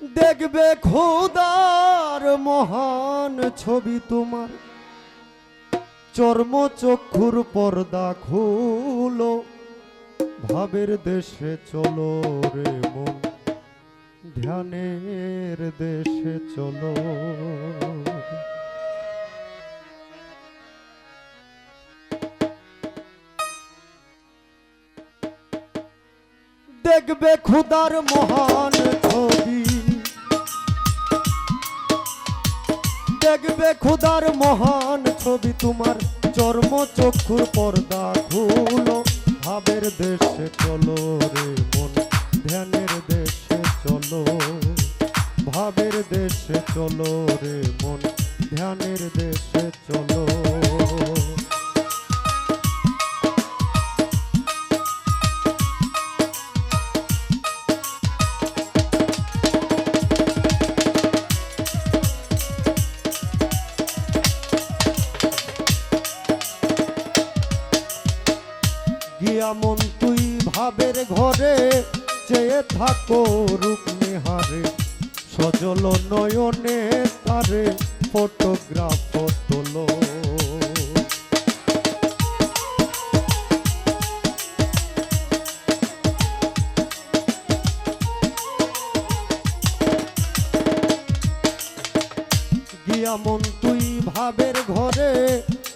দেখবে খোদার মহান ছবি তোমার। চর্ম চক্ষুর পর্দা খুলো, ভাবের দেশে চলো রে মন। ধ্যানের দেশে চলো। দেখবে খুদার মহান দেখবে খুদার মহান ছবি তোমার। চর্ম চক্ষুর পর্দা খুলো। ভাবের দেশে চলো রে মন, ধ্যানের দেশে চলো। ভাবের দেশে চলো রে মন, ধ্যানের দেশে গিয়া মন তুই ভাবের ঘরে চেয়ে থাকো রূপ নেহারে সজল নয়নে তারে ফটোগ্রাফ তোলো। গিয়া মন তুই ভাবের ঘরে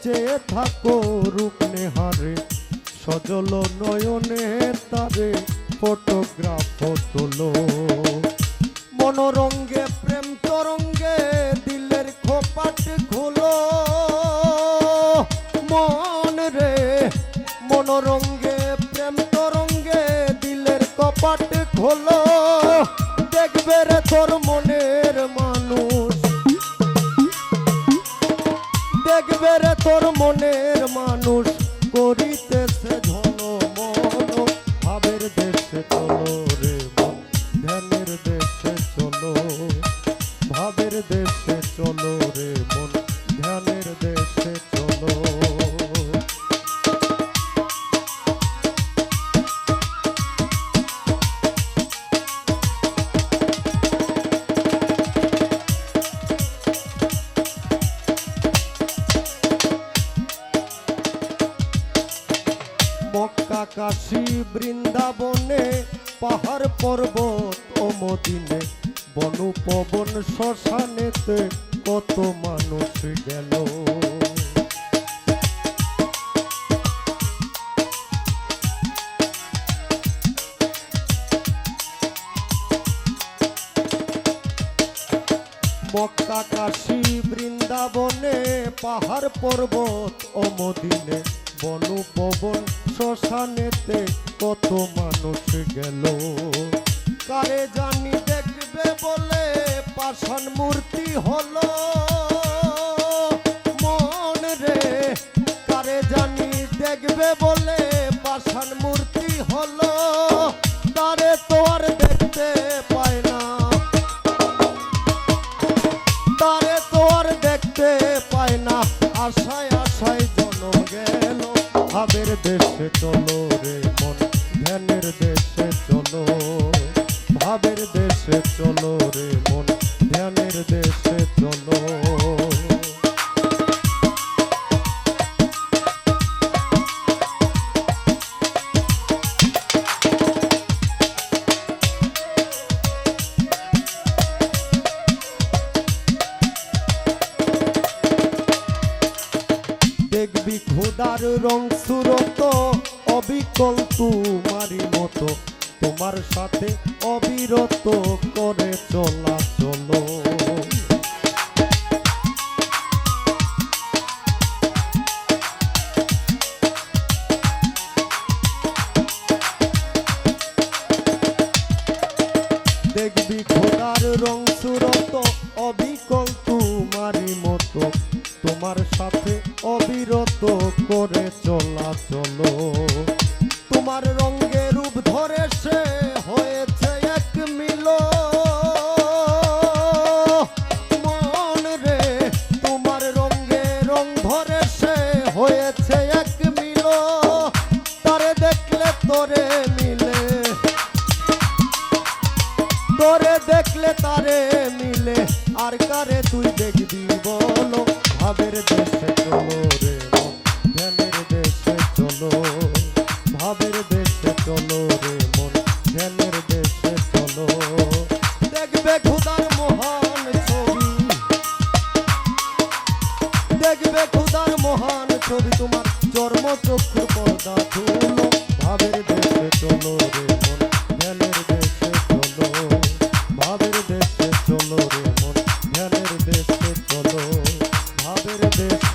চেয়ে থাকো রূপ নেহারে সজল নয়নে তারে ফটোগ্রাফ তোলো। মনোরঙ্গে, প্রেম তরঙ্গে দিলের খোপাট খোলো। মন রে, মনোরঙ্গে, প্রেম তরঙ্গে দিলের কপাট খোলো। দেখবে রে তোর মনের মানুষ। দেখবে রে তোর মনের মানুষ বৃন্দাবনে পাহাড় পর্বত ও মদিনে বনু পবন শ্মশানেতে কত মানুষ গেল। মক্কা কাশী বৃন্দাবনে পাহাড় পর্বত ও মদিনে বনু পবন শ্মশানেতে কত মানুষ গেল। কারে জানি দেখবে বলে পাষাণ মূর্তি হলো। আশায় আশায় জন গেল। ভাবের দেশে চলো রে মন, ধ্যানের দেশে চলো। ভাবের দেশে চলো রে মন রং সুরত, অবিকল তোমারই মতো। তোমার সাথে অবিরত করে চলা চলো। দেখবি খোদার রং সুরত, অবিকল তোমারই মতো। তোমার সাথে অবিরত করে চলা চলো। তোমার রঙে রূপ ধরে সে হয়েছে এক মিল। মন রে, তোমার রঙে রং ধরে সে হয়েছে এক মিল। তারে দেখলে তোরে মিলে। তোরে দেখলে তারে মিলে। আর কারে তুই দেখবি বলো? ভাবের দেশে চলো রে মন ধ্যানের দেশে চলো। ভাবের দেশে চলো রে মন, ধ্যানের দেশে চলো। দেখবে খুদার মহান ছবি। দেখবে খুদার মহান ছবি, তোমার চর্ম চক্ষু পর্দা do do